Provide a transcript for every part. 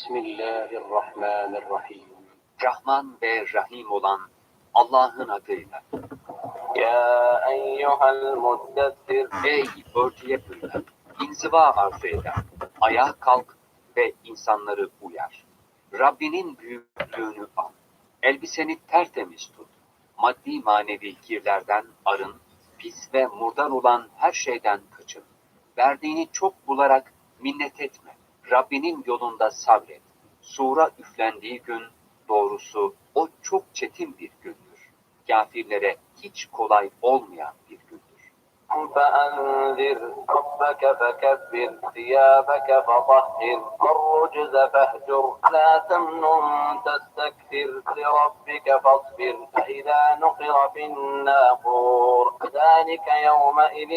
Bismillahirrahmanirrahim. Rahman ve Rahim olan Allah'ın adıyla. Ya eyyuhel muddessir. Ey örtüye bürünen, inziva arzu eden, ayağa kalk ve insanları uyar. Rabbinin büyüklüğünü an. Elbiseni tertemiz tut. Maddi manevi kirlerden arın, pis ve murdar olan her şeyden kaçın. Verdiğini çok bularak minnet etme. Rabbinin yolunda sabret. Sura üflendiği gün doğrusu o çok çetin bir gündür. Kafirlere hiç kolay olmayan. فأنذر ربك فكبر ثيابك فطهر والرجز فاهجر لا تمنن تستكثر لربك فاصبر فإذا نقر في الناقور ذلك يومئذ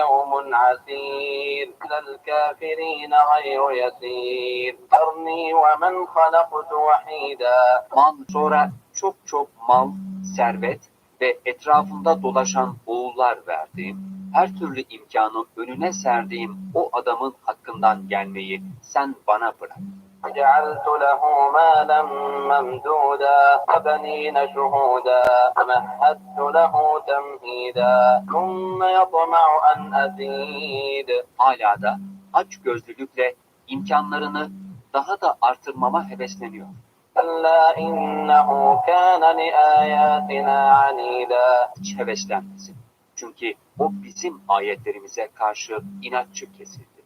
يوم عسير للكافرين غير يسير ذرني ومن خلقت وحيدا Mal sonra çok çok mal, servet ve etrafında dolaşan oğullar verdiğim, her türlü imkanı önüne serdiğim o adamın hakkından gelmeyi sen bana bırak. جعلت له مالا ممدودا وبنين شهودا ومهدت له تمهيدا ثم يطمع أن أزيد Hala da aç gözlülükle imkanlarını daha da artırmama hevesleniyor. Kalla innehu kana li ayatina heveslenmesin. Çünkü o bizim ayetlerimize karşı inatçı kesildi.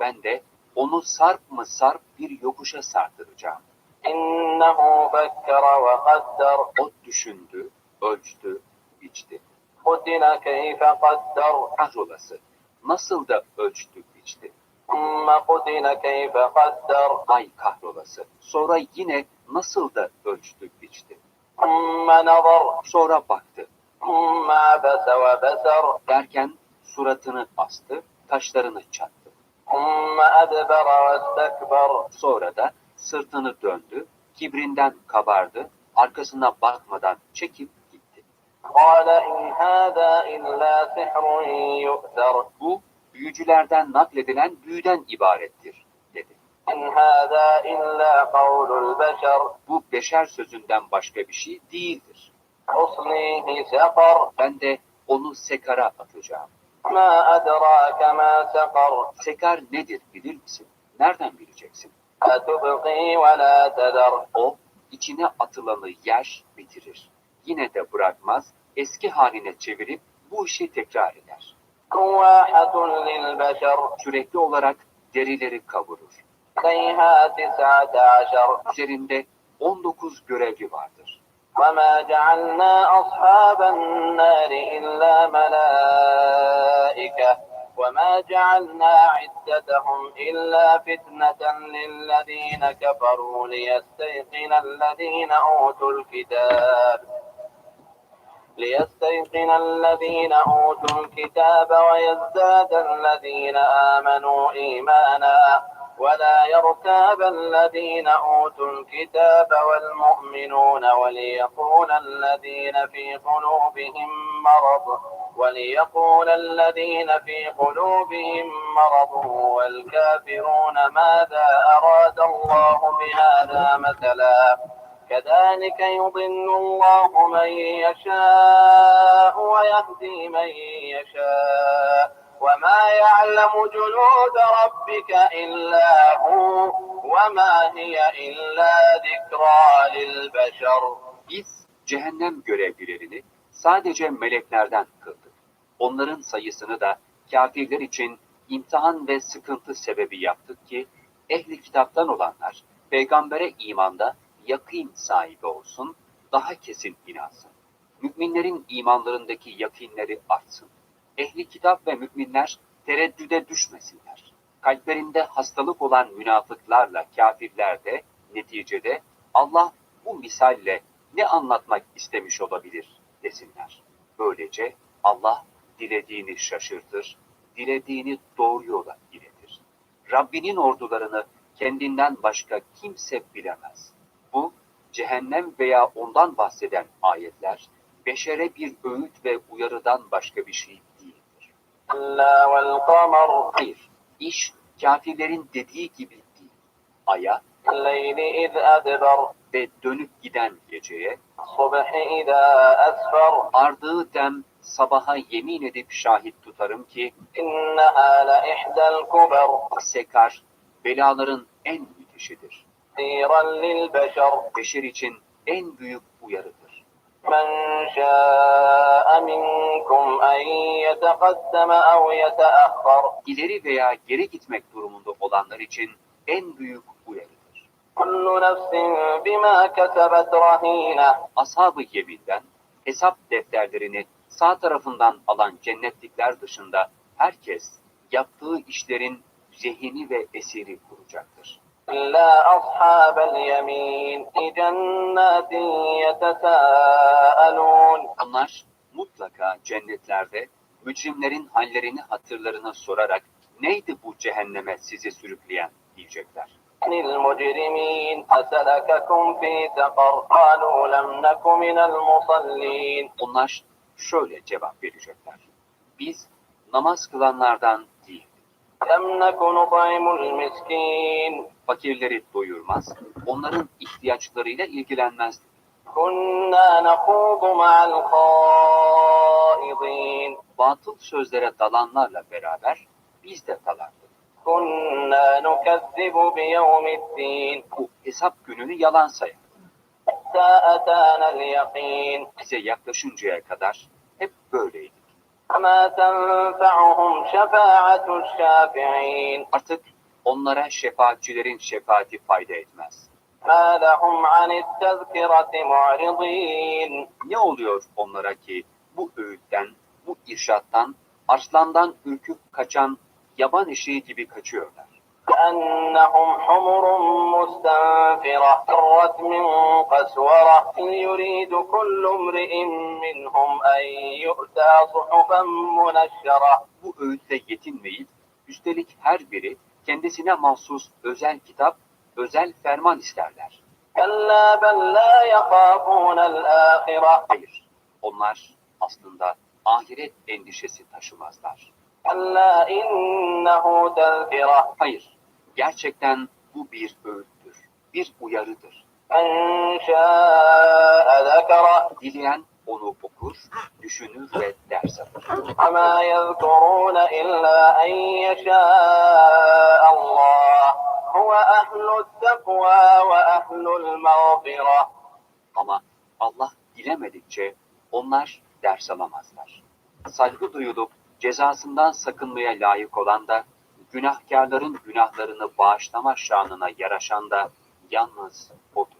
Ben de onu sarp mı sarp bir yokuşa sardıracağım. İnnehu fekkara ve kaddar. O düşündü, ölçtü, biçti. Kutila keyfe kaddar. Kahrolası. Nasıl da ölçtü, biçti. ثم قتل كيف قدر Ay kahrolası. Sonra yine nasıl da ölçtü, biçti. ثم نظر Sonra baktı. ثم عبس وبسر Derken suratını astı, taşlarını çattı. ثم أدبر واستكبر Sonra da sırtını döndü, kibrinden kabardı, arkasına bakmadan çekip gitti. قال إن هذا إلا سحر يؤثر Bu büyücülerden nakledilen büyüden ibarettir, dedi. Bu beşer sözünden başka bir şey değildir. Ben de onu sekara atacağım. Sekar nedir bilir misin? Nereden bileceksin? O içine atılanı yer bitirir. Yine de bırakmaz, eski haline çevirip bu işi tekrar eder. لواحة للبشر Sürekli olarak derileri kavurur. عليها تسعة عشر Üzerinde 19 görevli vardır. وما جعلنا أصحاب النار إلا ملائكة وما جعلنا عدتهم إلا فتنة للذين كفروا ليستيقن الذين أوتوا الكتاب ليستيقن الذين أوتوا الكتاب ويزداد الذين آمنوا إيمانا ولا يرتاب الذين أوتوا الكتاب والمؤمنون وليقول الذين في قلوبهم مرض وليقول الذين في قلوبهم مرض والكافرون ماذا أراد الله بهذا مثلا كذلك يضل الله من يشاء ويهدي من يشاء وما يعلم جنود ربك إلا هو وما هي إلا ذكرى للبشر Biz cehennem görevlilerini sadece meleklerden kıldık. Onların sayısını da kafirler için imtihan ve sıkıntı sebebi yaptık ki ehli kitaptan olanlar peygambere imanda yakın sahibi olsun, daha kesin inansın. Müminlerin imanlarındaki yakinleri artsın. Ehli kitap ve müminler tereddüde düşmesinler. Kalplerinde hastalık olan münafıklarla kafirler de neticede Allah bu misalle ne anlatmak istemiş olabilir desinler. Böylece Allah dilediğini şaşırtır, dilediğini doğru yola iletir. Rabbinin ordularını kendinden başka kimse bilemez. Bu, cehennem veya ondan bahseden ayetler, beşere bir öğüt ve uyarıdan başka bir şey değildir. Hayır, iş kafirlerin dediği gibi değil. Aya ve dönüp giden geceye, ardığı dem sabaha yemin edip şahit tutarım ki, sekar belaların en müthişidir. نذيرا للبشر Beşer için en büyük uyarıdır. من شاء منكم أن يتقدم أو يتأخر İleri veya geri gitmek durumunda olanlar için en büyük uyarıdır. كل نفس بما كسبت رهينة Ashab-ı Yemin'den hesap defterlerini sağ tarafından alan cennetlikler dışında herkes yaptığı işlerin zehini ve esiri kuracaktır. إلا أصحاب اليمين في جنات يتساءلون Onlar mutlaka cennetlerde mücrimlerin hallerini hatırlarına sorarak neydi bu cehenneme sizi sürükleyen diyecekler. عن المجرمين أسلككم في سقر قالوا لم نك من المصلين Onlar şöyle cevap verecekler. Biz namaz kılanlardan değildik. لم نك نطعم المسكين Fakirleri doyurmaz, onların ihtiyaçlarıyla ilgilenmezdik. كنا نخوض مع الخائضين Batıl sözlere dalanlarla beraber biz de dalardık. كنا نكذب بيوم الدين Bu hesap gününü yalan sayardık. حتى أتانا اليقين Bize yaklaşıncaya kadar hep böyleydik. Artık onlara şefaatçilerin şefaati fayda etmez. Ne oluyor onlara ki bu öğütten, bu irşattan, arslandan ürküp kaçan yaban eşeği gibi kaçıyorlar? كأنهم حمر مستنفرة فرت من قسورة إن يريد كل امرئ منهم أن يؤتى صحفا منشرة Bu öğütle yetinmeyip, üstelik her biri kendisine mahsus özel kitap, özel ferman isterler. كلا بل لا يخافون الآخرة Hayır, onlar aslında ahiret endişesi taşımazlar. كلا إنه تذكرة Hayır, Gerçekten bu bir öğüttür, bir uyarıdır. Dileyen onu okur, düşünür ve ders alır. Ama Allah dilemedikçe onlar ders alamazlar. Saygı duyulup cezasından sakınmaya layık olan da günahkarların günahlarını bağışlama şanına yaraşan da yalnız O'dur.